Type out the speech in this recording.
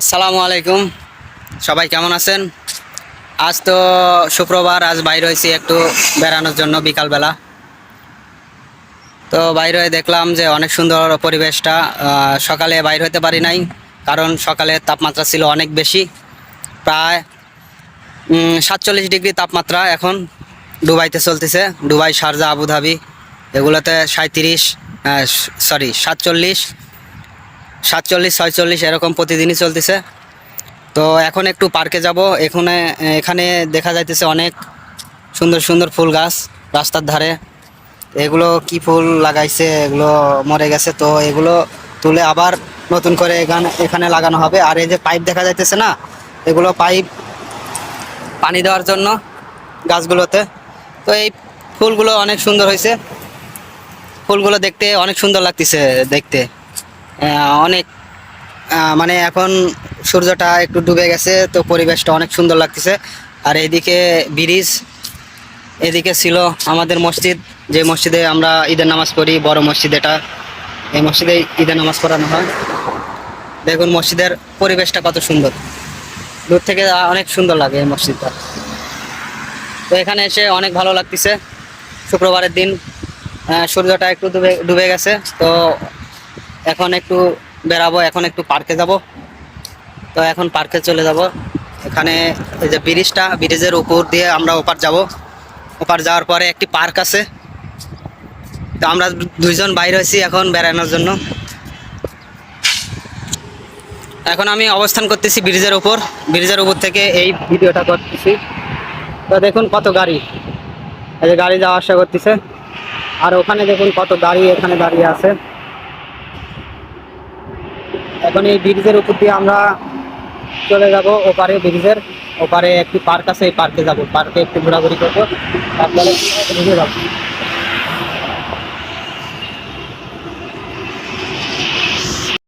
আসসালামু আলাইকুম। সবাই কেমন আছেন? আজ তো শুক্রবার, আজ বাইরে হয়েছি একটু বেড়ানোর জন্য বিকালবেলা। তো বাইরে দেখলাম যে অনেক সুন্দর পরিবেশটা সকালে বাইরে হতে পারি নাই, কারণ সকালে তাপমাত্রা ছিল অনেক বেশি। প্রায় সাতচল্লিশ ডিগ্রি তাপমাত্রা এখন দুবাইতে চলতেছে, দুবাই, শারজা, আবুধাবি। এগুলোতে সাঁত্রিশ সরি সাতচল্লিশ সাতচল্লিশ, ছয়চল্লিশ এরকম প্রতিদিনই চলতেছে। তো এখন একটু পার্কে যাব। এখানে এখানে দেখা যাইতেছে অনেক সুন্দর সুন্দর ফুল গাছ রাস্তার ধারে। এগুলো কি ফুল লাগাইছে? এগুলো মরে গেছে। তো এগুলো তুলে আবার নতুন করে এখানে এখানে লাগানো হবে। আর এই যে পাইপ দেখা যাইতেছে না, এগুলো পাইপ পানি দেওয়ার জন্য গাছগুলোতে। তো এই ফুলগুলো অনেক সুন্দর হয়েছে ফুলগুলো দেখতে অনেক সুন্দর লাগতেছে, দেখতে। অনেক মানে এখন সূর্যটা একটু ডুবে গেছে, তো পরিবেশটা অনেক সুন্দর লাগতেছে। আর এইদিকে ব্রিজ, এদিকে ছিল আমাদের মসজিদ, যে মসজিদে আমরা ঈদের নামাজ পড়ি, বড় মসজিদ এটা। এই মসজিদে ঈদের নামাজ পড়ানো হয়। দেখুন মসজিদের পরিবেশটা কত সুন্দর। দূর থেকে অনেক সুন্দর লাগে এই মসজিদটা। তো এখানে এসে অনেক ভালো লাগতেছে। শুক্রবারের দিন সূর্যটা একটু ডুবে ডুবে গেছে, তো এখন একটু বেরাবো এখন একটু পার্কে যাব। তো এখন পার্কে চলে যাব। এখানে এই যে ব্রিজটা ব্রিজের উপর দিয়ে আমরা ওপার যাব। ওপার যাওয়ার পরে একটি পার্ক আছে। তো আমরা দুইজন বাইরে হয়েছি এখন বেড়ানোর জন্য। এখন আমি অবস্থান করতেছি ব্রিজের উপর। ব্রিজের উপর থেকে এই ভিডিওটা করতেছি। তো দেখুন কত গাড়ি। এই যে গাড়ি যাওয়া আসা করতেছে। আর ওখানে দেখুন কত গাড়ি এখানে দাঁড়িয়ে আছে। এখন এই ব্রিজের উপর দিয়ে আমরা চলে যাব, ওপারে ব্রিজের, ওপারে একটি পার্ক আছে, এই পার্কে যাব। পার্কে একটু ঘোরাঘুরি করব, তারপরে যাব।